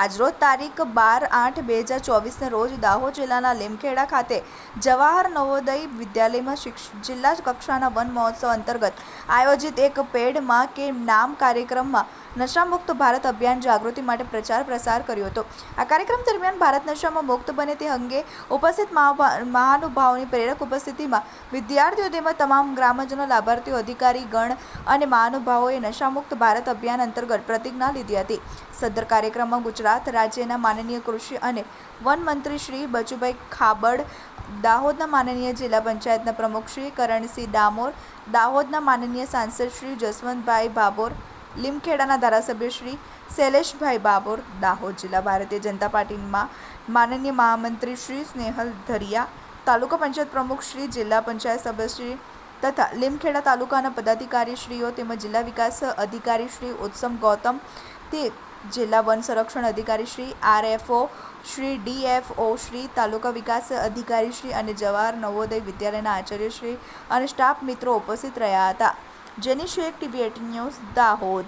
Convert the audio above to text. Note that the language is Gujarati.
આજરોજ તારીખ બાર આઠ બે હજાર ચોવીસને રોજ દાહોદ જિલ્લાના લીમખેડા ખાતે જવાહર નવોદય વિદ્યાલયમાં શિક્ષ, જિલ્લા કક્ષાના વન મહોત્સવ અંતર્ગત આયોજિત એક પેડમાં કે નામ કાર્યક્રમમાં નશામુક્ત ભારત અભિયાન જાગૃતિ માટે પ્રચાર પ્રસાર કર્યો હતો. આ કાર્યક્રમ દરમિયાન ભારત નશામાં મુક્ત બને તે અંગે ઉપસ્થિત મહાનુભાવોની પ્રેરક ઉપસ્થિતિમાં વિદ્યાર્થીઓ તેમજ તમામ ગ્રામજનો, લાભાર્થીઓ, અધિકારી, ગણ અને મહાનુભાવોએ નશામુક્ત ભારત અભિયાન અંતર્ગત પ્રતિજ્ઞા લીધી હતી. સદર કાર્યક્રમમાં ગુજરાત રાજ્યના માનનીય કૃષિ અને વન મંત્રી શ્રી બચુભાઈ ખાબડ, દાહોદના માનનીય જિલ્લા પંચાયતના પ્રમુખ શ્રી કરણસિંહ ડામોર, દાહોદના માનનીય સાંસદ શ્રી જસવંતભાઈ ભાભોર, લીમખેડાના ધારાસભ્ય શ્રી શૈલેષભાઈ બાબોર, દાહોદ જિલ્લા ભારતીય જનતા પાર્ટીમાં માનનીય મહામંત્રી શ્રી સ્નેહલ ધરિયા, તાલુકા પંચાયત પ્રમુખ શ્રી જિલ્લા પંચાયત સભ્યશ્રી તથા લીમખેડા તાલુકાના પદાધિકારીશ્રીઓ તેમજ જિલ્લા વિકાસ અધિકારી શ્રી ઉત્સમ ગૌતમ તે જિલ્લા વન સંરક્ષણ અધિકારી શ્રી આરએફઓ શ્રી, ડીએફઓ શ્રી, તાલુકા વિકાસ અધિકારીશ્રી અને જવાહર નવોદય વિદ્યાલયના આચાર્યશ્રી અને સ્ટાફ મિત્રો ઉપસ્થિત રહ્યા હતા. Jeni Shaikh TV eighteen news Dahod.